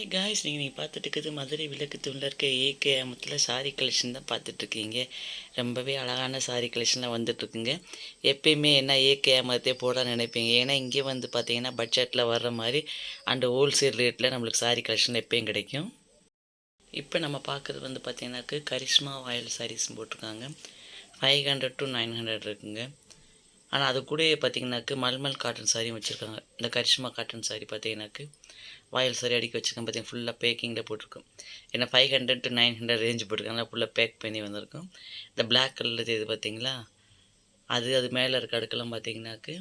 Hi guys நீங்கள் நீங்கள் பார்த்துட்டு இருக்கிறது மதுரை விளக்கு தூணில் இருக்க ஏகே அமத்தில் சாரி கலெக்ஷன் தான் பார்த்துட்ருக்கீங்க ரொம்பவே அழகான சாரி கலெக்ஷன்லாம் வந்துட்டுருக்குங்க. எப்பயுமே என்ன ஏகே அமத்தே போட நினைப்பீங்க. ஏன்னா இங்கே வந்து பார்த்தீங்கன்னா பட்ஜெட்டில் வர்ற மாதிரி அண்ட் ஹோல்சேல் ரேட்டில் நம்மளுக்கு சாரி கலெக்ஷன் எப்பயும் கிடைக்கும். இப்போ நம்ம பார்க்குறது வந்து பார்த்தீங்கன்னாக்கு கரிஷ்மா ஆயில் சாரீஸ் போட்டிருக்காங்க. Five hundred to nine hundred இருக்குங்க. ஆனால் அது கூட பார்த்தீங்கன்னாக்கு மல்மல் காட்டன் சாரியும் வச்சுருக்காங்க. இந்த கரிஷ்மா காட்டன் சாரி பார்த்தீங்கன்னாக்கு வாயில் சாரி அடிக்க வச்சுருக்கேன் பார்த்தீங்கன்னா ஃபுல்லாக பேக்கிங்கில் போட்டிருக்கோம். ஏன்னா five hundred to nine hundred range போட்டிருக்காங்க ஃபுல்லாக பேக் பண்ணி வந்திருக்கும். இந்த பிளாக் கலரில் இது பார்த்தீங்களா அது அது மேலே இருக்க அடுக்கெல்லாம் பார்த்தீங்கன்னாக்கு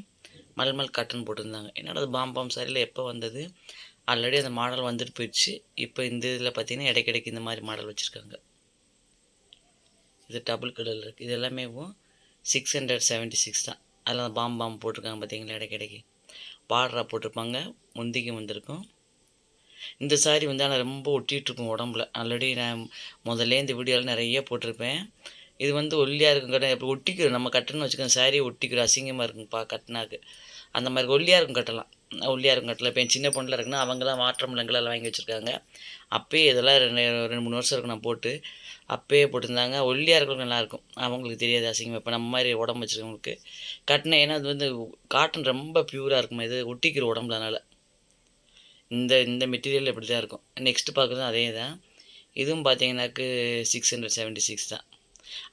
மல்மல் காட்டன் போட்டிருந்தாங்க. என்னோட அது பாம்பாம் சாரியில் எப்போ வந்தது? ஆல்ரெடி அந்த மாடல் வந்துட்டு போயிடுச்சு. இப்போ இந்த இதில் பார்த்தீங்கன்னா இடைக்கிடைக்கு இந்த மாதிரி மாடல் வச்சுருக்காங்க. இது டபுள் கலரில் இருக்குது இது எல்லாமே சிக்ஸ் ஹண்ட்ரட் செவன்ட்டி சிக்ஸ் தான். அதில் அந்த பாம் பாம் போட்டிருக்காங்க பார்த்தீங்களா இடைக்கிடைக்கு பார்டராக போட்டிருப்பாங்க முந்திக்கு வந்திருக்கும். இந்த சாரி வந்து ஆனால் ரொம்ப ஒட்டிகிட்ருக்கும் உடம்புல. ஆல்ரெடி நான் முதல்ல இந்த வீடியோவில் நிறைய போட்டிருப்பேன். இது வந்து ஒல்லியாக இருக்கும் கட்ட இப்போ ஒட்டிக்கிறோம் நம்ம கட்டணும்னு வச்சுக்கோங்க சாரியை ஒட்டிக்கிறோம் அசிங்கமாக இருக்குங்கப்பா கட்டினாக்கு. அந்த மாதிரி ஒல்லியாக இருக்கும் கட்டலாம். ஒல்லியாக இருக்கும் இப்போ என் சின்ன பொண்ணில் இருக்குன்னா அவங்களாம் வாட்டர் மிளங்கெல்லாம் வாங்கி வச்சுருக்காங்க. அப்போயே இதெல்லாம் ரெண்டு ரெண்டு மூணு வருஷம் இருக்கும் நான் போட்டு. அப்பயே போட்டிருந்தாங்க. ஒல்லியாக இருக்கிறவங்க நல்லாயிருக்கும் அவங்களுக்கு தெரியாது அசிங்கமாக இப்போ நம்ம மாதிரி உடம்பு வச்சுருக்கவங்களுக்கு கட்டின ஏன்னா அது வந்து காட்டன் ரொம்ப பியூராக இருக்கும் இது ஒட்டிக்கிற உடம்புல அதனால். இந்த இந்த மெட்டீரியல் இப்படி தான் இருக்கும். நெக்ஸ்ட்டு பார்க்குறதும் அதே தான் இதுவும் பார்த்தீங்கன்னாக்கு சிக்ஸ் ஹண்ட்ரட் செவன்ட்டி சிக்ஸ் தான்.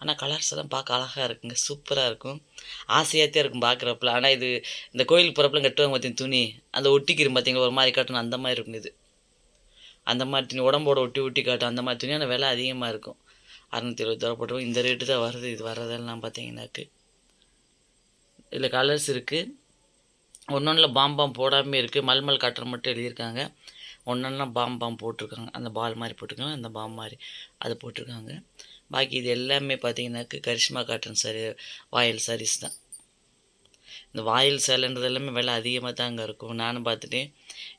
ஆனால் கலர்ஸ் எல்லாம் பார்க்க அழகாக இருக்குங்க. சூப்பராக இருக்கும். ஆசையாகத்தே இருக்கும் பார்க்குறப்பல. ஆனால் இது இந்த கோயிலுக்கு போகிறப்பலாம் கட்டுவாங்க பார்த்தீங்க துணி? அந்த ஒட்டிக்கிற பார்த்தீங்களா ஒரு மாதிரி காட்டணும். அந்த மாதிரி இருக்கும் இது. அந்த மாதிரி துணி உடம்போட ஒட்டி ஒட்டி காட்டும். அந்த மாதிரி துணி ஆனால் விலை அதிகமாக இருக்கும். அறநூற்றி இருபது ரூபா போட்டுருவோம் இந்த ரேட்டு தான் வருது. இது வர்றதெல்லாம் பார்த்தீங்கன்னாக்கு இதில் கலர்ஸ் இருக்குது ஒன்றொன்றில் பாம்பாம் போடாமல் இருக்குது மல்மல் காட்டுற மட்டும் எழுதியிருக்காங்க. ஒன்றொன்னா பாம் பாம் போட்டிருக்காங்க. அந்த பால் மாதிரி போட்டிருக்காங்க. அந்த பாம் மாதிரி அது போட்டிருக்காங்க. பாக்கி இது எல்லாமே பார்த்தீங்கன்னாக்கு கரிஷ்மா காட்டன் சாரி வாயில் சாரீஸ் தான். இந்த வாயில் சேலைன்றது எல்லாமே விலை அதிகமாக தான் அங்கே இருக்கும். நானும் பார்த்துட்டேன்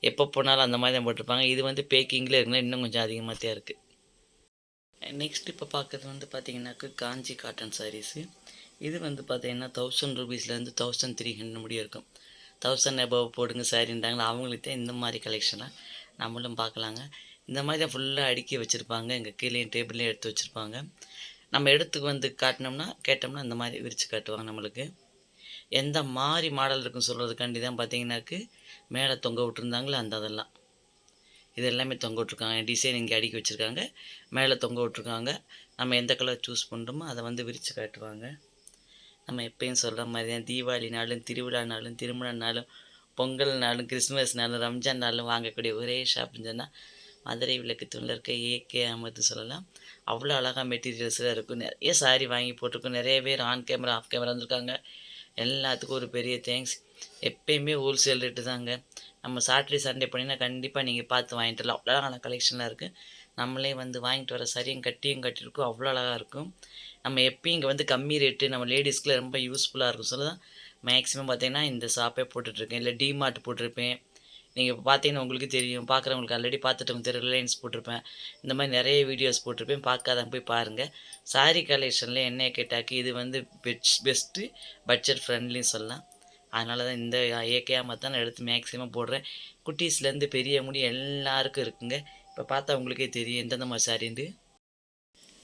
எப்போ போனாலும் அந்த மாதிரி தான் போட்டிருப்பாங்க. இது வந்து பேக்கிங்கில் இருக்குன்னா இன்னும் கொஞ்சம் அதிகமாக தான் இருக்குது நெக்ஸ்ட் இப்போ பார்க்குறது வந்து பார்த்தீங்கன்னாக்கு காஞ்சி காட்டன் சாரீஸு இது வந்து பார்த்தீங்கன்னா தௌசண்ட் ருபீஸ்லேருந்து தௌசண்ட் த்ரீ ஹண்ட்ரட் முடியும் இருக்கும். தௌசண்ட் எபவ் போடுங்க சாரின்றாங்களா அவங்களுக்கு தான் இந்த மாதிரி கலெக்ஷனாக நம்மளும் பார்க்கலாங்க இந்த மாதிரி தான் ஃபுல்லாக அடுக்கி வச்சுருப்பாங்க. எங்கள் கீழேயும் டேபிள்லேயும் எடுத்து வச்சுருப்பாங்க. நம்ம எடுத்துக்கு வந்து காட்டினோம்னா கேட்டோம்னா இந்த மாதிரி விரித்து காட்டுவாங்க நம்மளுக்கு. எந்த மாதிரி மாடல் இருக்குன்னு சொல்கிறதுக்காண்டி தான் பார்த்தீங்கன்னாக்கு மேலே தொங்க விட்ருந்தாங்களே அந்த அதெல்லாம். இது எல்லாமே தொங்க விட்ருக்காங்க டிசைன் இங்கே அடுக்கி வச்சுருக்காங்க. மேலே தொங்க விட்ருக்காங்க நம்ம எந்த கலர் சூஸ் பண்ணுறோமோ அதை வந்து விரித்து காட்டுவாங்க. நம்ம எப்பயும் சொல்கிற மாதிரி தான் தீபாவளினாலும் திருவிழானாலும் திருமணம்னாலும் பொங்கல்னாலும் கிறிஸ்மஸ்னாலும் ரம்ஜான் நாளும் வாங்கக்கூடிய ஒரே ஷாப்புன்னு சொன்னால் மதுரை விளக்கு தூணில் இருக்க ஏகே அமர்ந்து சொல்லலாம். அவ்வளோ அழகாக மெட்டீரியல்ஸ்லாம் இருக்கும். நிறைய சாரி வாங்கி போட்டிருக்கோம். நிறைய பேர் ஆன் கேமரா ஆஃப் கேமரா வந்திருக்காங்க எல்லாத்துக்கும் ஒரு பெரிய தேங்க்ஸ் எப்பயுமே ஹோல்சேல் ரேட்டு தாங்க. நம்ம சாட்டர்டே சண்டே பண்ணினா கண்டிப்பாக நீங்கள் பார்த்து வாங்கிட்டு வரலாம். அவ்வளோ அழகான கலெக்ஷன்லாம் இருக்குது நம்மளே வந்து வாங்கிட்டு வர சரியும் கட்டியும் கட்டியிருக்கும். அவ்வளோ அழகாக இருக்கும். நம்ம எப்பயும் இங்கே வந்து கம்மி ரேட்டு நம்ம லேடிஸ்க்குலாம் ரொம்ப யூஸ்ஃபுல்லாக இருக்கும். சொல்ல தான் மேக்ஸிமம் பார்த்தீங்கன்னா இந்த ஷாப்பே போட்டுட்ருக்கேன் இல்லை டிமார்ட் போட்டிருப்பேன். நீங்கள் இப்போ பார்த்தீங்கன்னா உங்களுக்கு தெரியும். பார்க்குறவங்களுக்கு ஆல்ரெடி பார்த்துட்டு தெரியும் ரிலையன்ஸ் போட்டிருப்பேன். இந்த மாதிரி நிறைய வீடியோஸ் போட்டிருப்பேன். பார்க்காதான் போய் பாருங்கள் சாரி கலெக்ஷனில் என்ன கேட்டாக்கி இது வந்து பெட் பெஸ்ட்டு பட்ஜெட் ஃப்ரெண்ட்லின்னு சொல்லலாம். அதனால தான் இந்த ஏக்கையாக தான் நான் எடுத்து மேக்ஸிமம் போடுறேன். குட்டீஸ்லேருந்து பெரிய முடி எல்லாருக்கும் இருக்குங்க. இப்போ பார்த்தா உங்களுக்கே தெரியும். எந்தெந்த மாதிரி சாரின்ட்டு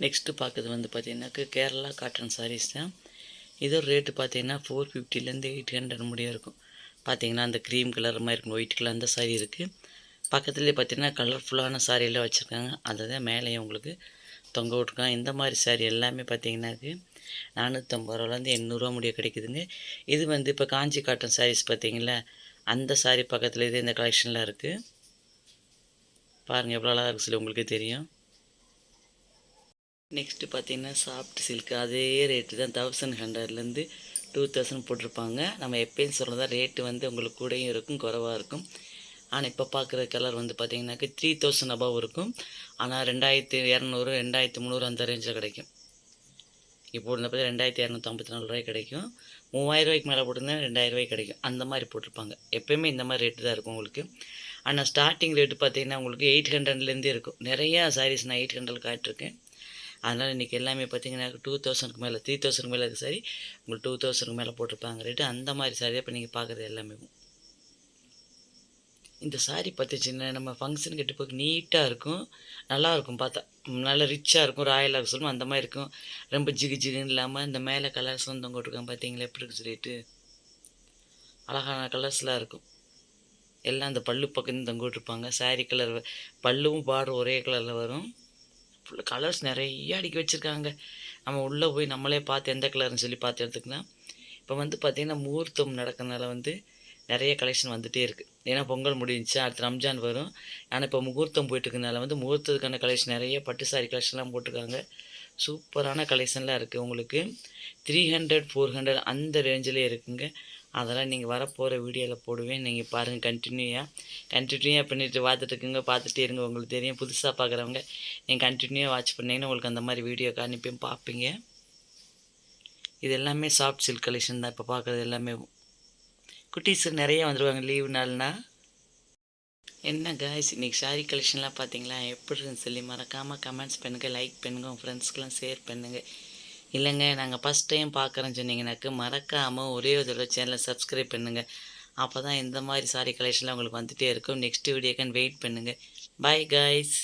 நெக்ஸ்ட்டு பார்க்குறது வந்து பார்த்திங்கனாக்கா கேரளா காட்டன் சாரீஸ் தான். இதோட ரேட்டு பார்த்தீங்கன்னா ஃபோர் ஃபிஃப்டிலேருந்து எயிட் ஹண்ட்ரட் முடியும் இருக்கும் பார்த்தீங்கன்னா அந்த க்ரீம் கலர் மாதிரி இருக்கும் ஒயிட் கலர் அந்த சாரீ இருக்குது பக்கத்துலேயே பார்த்தீங்கன்னா கலர்ஃபுல்லான சாரியெல்லாம் வச்சுருக்காங்க. அதை தான் மேலேயும் உங்களுக்கு தொங்க விட்ருக்காங்க இந்த மாதிரி சாரீ எல்லாமே பார்த்திங்கன்னாக்கு நானூற்றம்பது ரூபாலேருந்து எண்ணூறுரூவா முடிய கிடைக்குதுங்க. இது வந்து இப்போ காஞ்சி காட்டன் சாரீஸ் பார்த்திங்களா அந்த சாரீ பக்கத்தில் இது இந்த கலெக்ஷனில் இருக்குது பாருங்கள் எவ்வளோ அழகாக இருக்குது சொல்லி உங்களுக்கு தெரியும். நெக்ஸ்ட்டு பார்த்தீங்கன்னா சாஃப்ட் சில்க் அதே ரேட்டு தான் தௌசண்ட் ஹண்ட்ரட்லேருந்து டூ தௌசண்ட் போட்டிருப்பாங்க. நம்ம எப்பயும் சொல்கிறதா ரேட்டு வந்து உங்களுக்கு கூடயும் இருக்கும் குறவாக இருக்கும். ஆனால் இப்போ பார்க்குற கலர் வந்து பார்த்திங்கனாக்கா த்ரீ தௌசண்ட் அபவ் இருக்கும். ஆனால் ரெண்டாயிரத்தி இரநூறு ரெண்டாயிரத்தி முந்நூறு அந்த ரேஞ்சில் கிடைக்கும். இப்போ இருந்த பார்த்து ரெண்டாயிரத்தி இரநூத்தி ஐம்பத்தி நாலு ரூபாய் கிடைக்கும். மூவாயிரம் ரூபாய்க்கு மேலே போட்டிருந்தா ரெண்டாயிரம் ரூபாய் கிடைக்கும். அந்த மாதிரி போட்டிருப்பாங்க. எப்போயுமே இந்த மாதிரி ரேட்டு தான் இருக்கும் உங்களுக்கு. ஆனால் ஸ்டார்டிங் ரேட்டு பார்த்தீங்கன்னா உங்களுக்கு எயிட் ஹண்ட்ரட்லேருந்தே இருக்கும். நிறையா சாரீஸ் நான் எயிட் ஹண்ட்ரட் காட்டிருக்கேன். அதனால் இன்றைக்கி எல்லாமே பார்த்தீங்கன்னா டூ தௌசண்ட்க்கு மேலே த்ரீ தௌசண்ட் மேலே இருக்குது சரி உங்களுக்கு டூ தௌசண்ட்க்கு மேலே போட்டிருப்பாங்க ரேட்டு அந்த மாதிரி சாரி இப்போ நீங்கள் பார்க்குறது எல்லாமே. இந்த சாரி பார்த்துச்சுன்னா நம்ம ஃபங்க்ஷன் கட்டி போய் நீட்டாக இருக்கும் நல்லா இருக்கும் பார்த்தா. நல்லா ரிச்சாக இருக்கும் ராயலாக இருக்கும் சொல்லுவோம். அந்த மாதிரி இருக்கும். ரொம்ப ஜிகு ஜிகுன்னு இல்லாமல் இந்த மேலே கலர்ஸ் வந்து தொங்க பார்த்தீங்களா எப்படி இருக்கு சொல்லிட்டு. அழகான கலர்ஸ்லாம் இருக்கும். எல்லாம் அந்த பல்லு பக்கம் தொங்க விட்ருப்பாங்க கலர் பல்லுவும் பார்டர் ஒரே கலரில் வரும். ஃபுல் கலர்ஸ் நிறைய அடிக்க வச்சுருக்காங்க. நம்ம உள்ளே போய் நம்மளே பார்த்து எந்த கலர்னு சொல்லி பார்த்து எடுத்துக்கலாம் இப்போ வந்து பார்த்திங்கன்னா முகூர்த்தம் நடக்கிறதுனால வந்து நிறைய கலெக்ஷன் வந்துகிட்டே இருக்குது ஏன்னா பொங்கல் முடிஞ்சுச்சு அடுத்து ரம்ஜான் வரும். ஆனால் இப்போ முகூர்த்தம் போயிட்டு இருக்கனால வந்து முகூர்த்தத்துக்கான கலெக்ஷன் நிறைய பட்டு சாரி கலெக்ஷன்லாம் போட்டிருக்காங்க. சூப்பரான கலெக்ஷன்லாம் இருக்குது உங்களுக்கு த்ரீ ஹண்ட்ரட் ஃபோர் ஹண்ட்ரட் அந்த ரேஞ்சிலே இருக்குங்க. அதெல்லாம் நீங்கள் வரப்போகிற வீடியோவில் போடுவேன். நீங்கள் பாருங்கள் கண்டினியூயாக கண்டினியூவாக பண்ணிட்டு பார்த்துட்டுருக்குங்க பார்த்துட்டே இருங்க. உங்களுக்கு தெரியும் புதுசாக பார்க்குறவங்க நீங்கள் கண்டினியூவாக வாட்ச் பண்ணீங்கன்னா உங்களுக்கு அந்த மாதிரி வீடியோ காணிப்பையும் பார்ப்பீங்க. இது எல்லாமே சாஃப்ட் சில்க் கலெக்ஷன் தான். இப்போ பார்க்குறது எல்லாமே குட்டீஸ் நிறையா வந்துடுவாங்க லீவு நாள்னா. என்ன காய்ஸ் இன்றைக்கி சாரீ கலெக்ஷன்லாம் பார்த்தீங்களா? எப்படி சொல்லி மறக்காமல் கமெண்ட்ஸ் பண்ணுங்கள் லைக் பண்ணுங்கள் உங்கள் ஃப்ரெண்ட்ஸ்க்கெலாம் ஷேர் பண்ணுங்கள் இல்லைங்க நாங்கள் ஃபஸ்ட் டைம் பார்க்குறேன்னு சொன்னீங்கன்னாக்க மறக்காமல் ஒரே ஒரு தடவை சேனலை சப்ஸ்கிரைப் பண்ணுங்கள் அப்போ தான் இந்த மாதிரி சாரி கலெக்ஷன்லாம் உங்களுக்கு வந்துகிட்டே இருக்கும். நெக்ஸ்ட் வீடியோக்கான் வெயிட் பண்ணுங்கள் பாய் காய்ஸ்